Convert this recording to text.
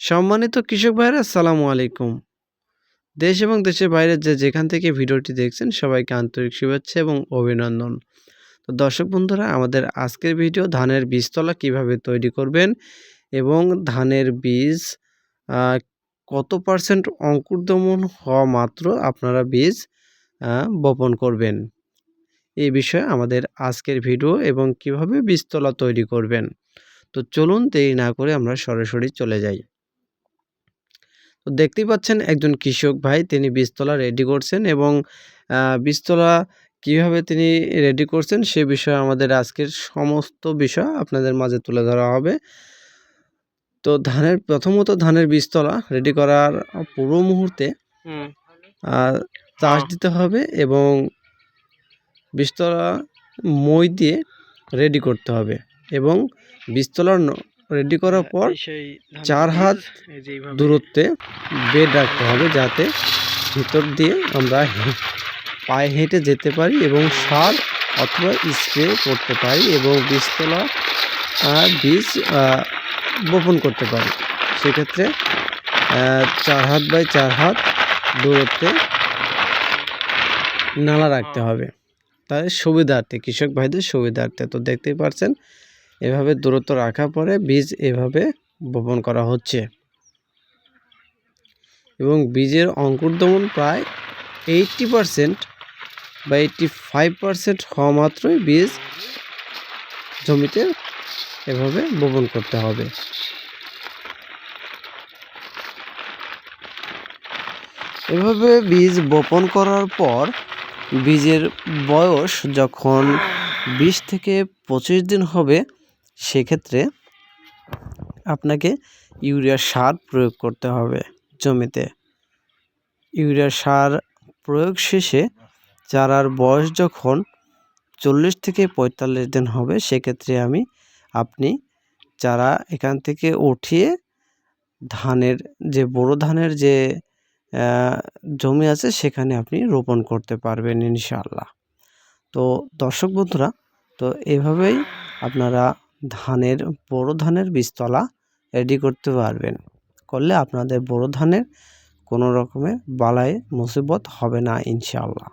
সম্মানিত কৃষক ভাইরা আসসালামু আলাইকুম। দেশ এবং দেশের বাইরে যে যেখান থেকে ভিডিওটি দেখছেন, সবাইকে আন্তরিক শুভেচ্ছা এবং অভিনন্দন। তো দর্শক বন্ধুরা, আমাদের আজকের ভিডিও ধানের বীজতলা কীভাবে তৈরি করবেন এবং ধানের বীজ কত পার্সেন্ট অঙ্কুরদমন হওয়া মাত্র আপনারা বীজ বপন করবেন। এই বিষয়ে আমাদের আজকের ভিডিও এবং কীভাবে বীজতলা তৈরি করবেন। তো চলুন দেরি না করে আমরা সরাসরি চলে যাই। দেখতেই পাচ্ছেন একজন কৃষক ভাই তিনি বীজতলা রেডি করছেন এবং বীজতলা কীভাবে তিনি রেডি করছেন সে বিষয়ে আমাদের আজকের সমস্ত বিষয় আপনাদের মাঝে তুলে ধরা হবে। তো ধানের প্রথমত ধানের বীজতলা রেডি করার পূর্ব মুহূর্তে চাষ দিতে হবে এবং বীজতলা মই দিয়ে রেডি করতে হবে এবং বীজতলা রেডি করার পর চার হাত দূরত্বে বেড রাখতে হবে যাতে ভিতর দিয়ে আমরা পায়ে হেঁটে যেতে পারি এবং সার অথবা স্প্রে করতে পারি এবং বীজতলা বীজ বপন করতে পারি। সেক্ষেত্রে চার হাত বাই চার হাত দূরত্বে নালা রাখতে হবে। তাদের সুবিধার্থে কৃষক ভাইদের সুবিধার্থে তো দেখতেই পাচ্ছেন এভাবে দূরত্ব রাখার পরে বীজ এভাবে বপন করা হচ্ছে। এবং বীজের অঙ্কুরদমন প্রায় এইটটি পারসেন্ট বা এইটটি ফাইভ পারসেন্ট হওয়া মাত্রই বীজ জমিতে এভাবে বপন করতে হবে। এভাবে বীজ বপন করার পর বীজের বয়স যখন বিশ থেকে পঁচিশ দিন হবে সেক্ষেত্রে আপনাকে ইউরিয়া সার প্রয়োগ করতে হবে জমিতে। ইউরিয়া সার প্রয়োগ শেষে চারার বয়স যখন চল্লিশ থেকে পঁয়তাল্লিশ দিন হবে, সেক্ষেত্রে আমি আপনি চারা এখান থেকে উঠিয়ে ধানের যে বড় ধানের যে জমি আছে, সেখানে আপনি রোপণ করতে পারবেন ইনশাআল্লাহ। তো দর্শক বন্ধুরা, তো এভাবেই আপনারা ধানের বড় ধানের বীজতলা রেডি করতে পারবেন। করলে আপনাদের বড় ধানের কোনো রকমের বালায় মুসিবত হবে না ইনশাআল্লাহ।